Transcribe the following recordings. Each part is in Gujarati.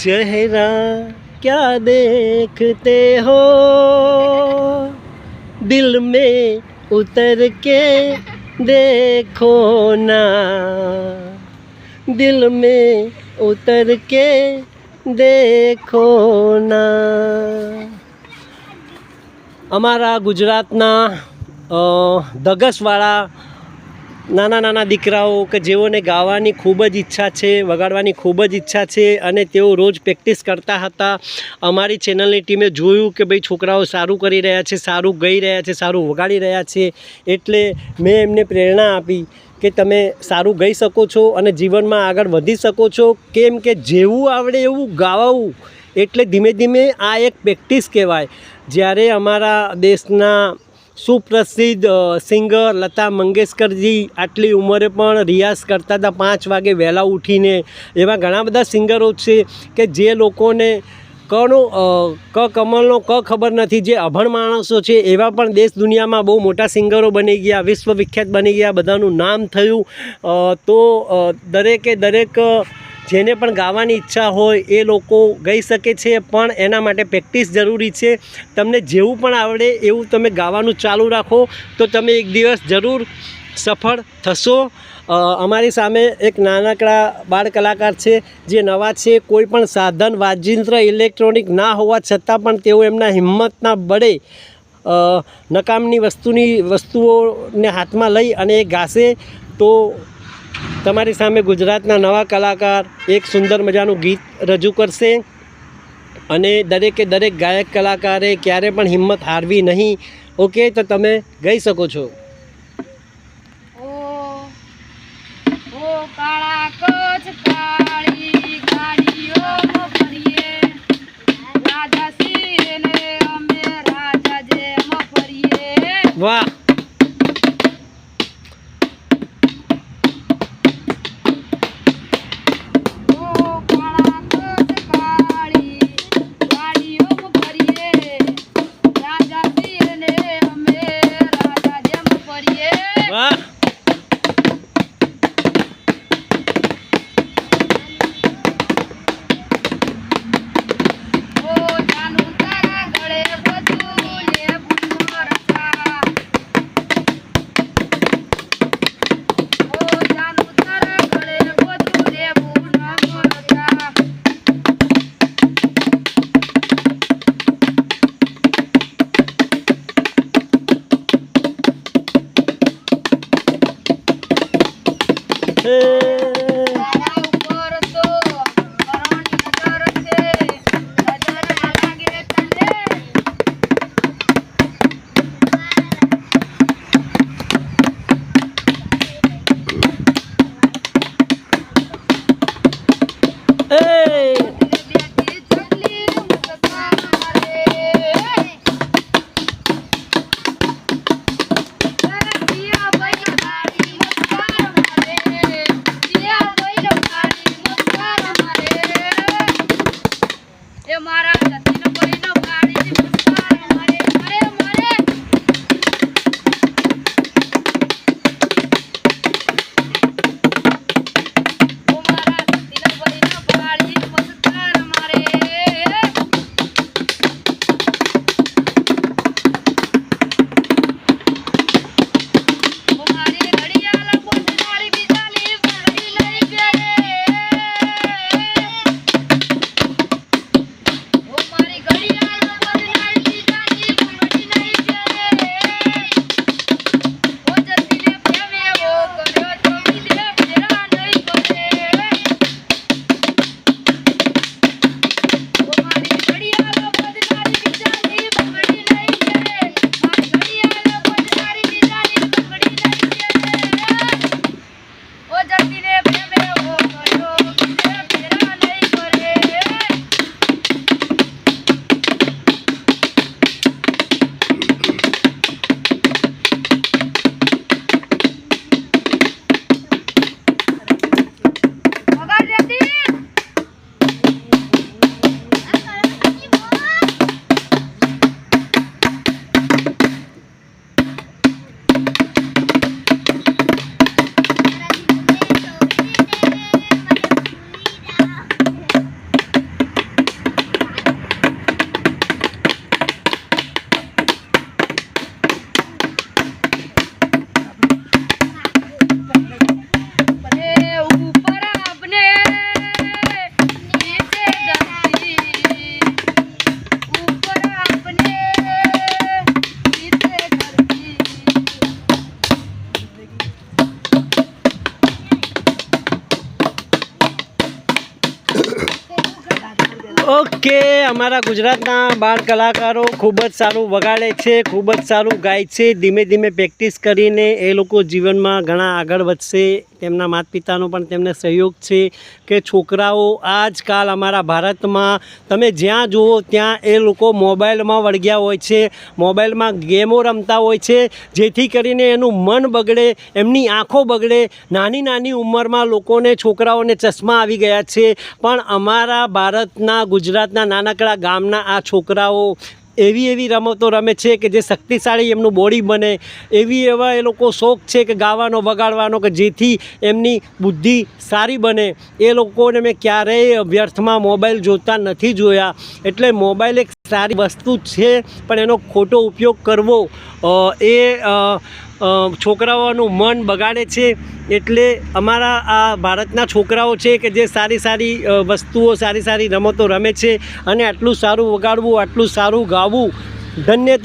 चेहरा क्या देखते हो दिल में उतर के देखो ना દિલ में ઉતર કે દેખો ના અમારા ગુજરાતના અ, ધગસવાળા નાના નાના દીકરાઓ કે જેઓને ગાવાની ખૂબ જ ઈચ્છા છે, વગાડવાની ખૂબ જ ઈચ્છા છે અને તેઓ રોજ પ્રેક્ટિસ કરતા હતા. અમારી ચેનલની ટીમે જોયું કે ભાઈ છોકરાઓ સારું કરી રહ્યા છે, સારું ગઈ રહ્યા છે, સારું વગાડી રહ્યા છે એટલે મેં એમને પ્રેરણા આપી કે તમે સારું ગઈ શકો છો અને જીવનમાં આગળ વધી શકો છો. કેમ કે જેવું આવડે એવું ગાવાવું એટલે ધીમે ધીમે આ એક પ્રેક્ટિસ કહેવાય. જ્યારે અમારા દેશના સુપ્રસિદ્ધ સિંગર લતા મંગેશકરજી આટલી ઉંમરે પણ રિયાઝ કરતા હતા. પાંચ વાગે વહેલા ઉઠીને. એવા ઘણા બધા સિંગરો છે કે જે લોકોને કનો ક કમલનો ક ખબર નથી. જે અભણ માણસો છે એવા પણ દેશ દુનિયામાં બહુ મોટા સિંગરો બની ગયા, વિશ્વવિખ્યાત બની ગયા. બધાનું નામ થયું. તો દરેકે દરેક જેને પણ ગાવાની ઈચ્છા હોય એ લોકો ગાઈ શકે છે, પણ એના માટે પ્રેક્ટિસ જરૂરી છે. તમને જેવું પણ આવડે એવું તમે ગાવાનું ચાલુ રાખો, તો તમે એક દિવસ જરૂર સફળ થશો. અમારી સામે એક નાનકડા બાળ કલાકાર છે, જે નવા છે, કોઈ પણ સાધન, વાજિંત્ર, ઇલેક્ટ્રોનિક ના હોવા છતાં પણ તેઓ એમના હિંમતના બળે નકામની વસ્તુની વસ્તુઓને હાથમાં લઈ અને એ ગાશે, તો તમારી સામે ગુજરાતના નવા કલાકાર એક સુંદર મજાનું ગીત રજૂ કરશે. અને દરેકે દરેક ગાયક કલાકારે ક્યારે પણ હિંમત હારવી નહીં. ઓકે તો તમે ગાઈ શકો છો. ઓ ઓ કાળા કોચ કાળી ગાડીઓમાં ફરીએ રાજા સિંહને અમે રાજા જેમ ફરીએ. વાહ હે. ઓકે, અમારા ગુજરાતના બાળ કલાકારો ખૂબ જ સારું વગાડે છે, ખૂબ જ સારું ગાય છે. ધીમે ધીમે પ્રેક્ટિસ કરીને એ લોકો જીવનમાં ઘણા આગળ વધશે. તેમના માતા પિતાનો પણ તેમને સહયોગ છે કે છોકરાઓ, આજકાલ અમારા ભારતમાં તમે જ્યાં જુઓ ત્યાં એ લોકો મોબાઈલમાં વળગ્યા હોય છે, મોબાઈલમાં ગેમો રમતા હોય છે, જેથી કરીને એનું મન બગડે, એમની આંખો બગડે. નાની નાની ઉંમરમાં લોકોને છોકરાઓને ચશ્મા આવી ગયા છે. પણ અમારા ભારતના ગુજરાતના નાનકડા ગામના આ છોકરાઓ એવી એવી રમતો રમે છે કે જે શક્તિશાળી એમનું બોડી બને. એવી એવા એ લોકો શોખ છે કે ગાવાનો, વગાડવાનો કે જેથી એમની બુદ્ધિ સારી બને. એ લોકોને મેં ક્યારેય વ્યર્થમાં મોબાઈલ જોતા નથી જોયા. એટલે મોબાઈલ એક સારી વસ્તુ છે, પણ એનો ખોટો ઉપયોગ કરવો એ છોકરાઓનું મન બગાડે છે. એટલે અમારા આ ભારતના છોકરાઓ છે કે જે સારી સારી વસ્તુઓ, સારી સારી રમતો રમે છે અને આટલું સારું વગાડવું, આટલું સારું ગાવું. ધન્ય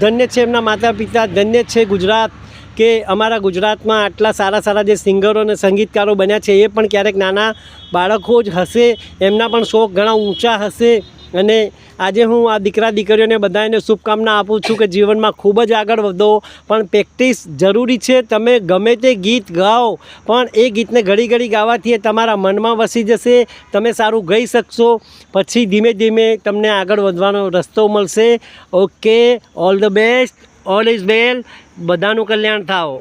ધન્ય છે એમના માતા પિતા ધન્ય છે ગુજરાત કે અમારા ગુજરાતમાં આટલા સારા સારા જે સિંગરો અને સંગીતકારો બન્યા છે, એ પણ ક્યારેક નાના બાળકો જ હશે, એમના પણ શોખ ઘણા ઊંચા હશે. અને આજે હું આ દીકરા દીકરીઓને બધાને શુભકામના આપું છું કે જીવનમાં ખૂબ જ આગળ વધો. પણ પ્રેક્ટિસ જરૂરી છે. તમે ગમે તે ગીત ગાઓ, પણ એ ગીતને ઘડી ઘડી ગાવાથી એ તમારા મનમાં વસી જશે. તમે સારું ગાઈ શકશો. પછી ધીમે ધીમે તમને આગળ વધવાનો રસ્તો મળશે. Okay, all the best. All is well. બધાનું કલ્યાણ થાઓ.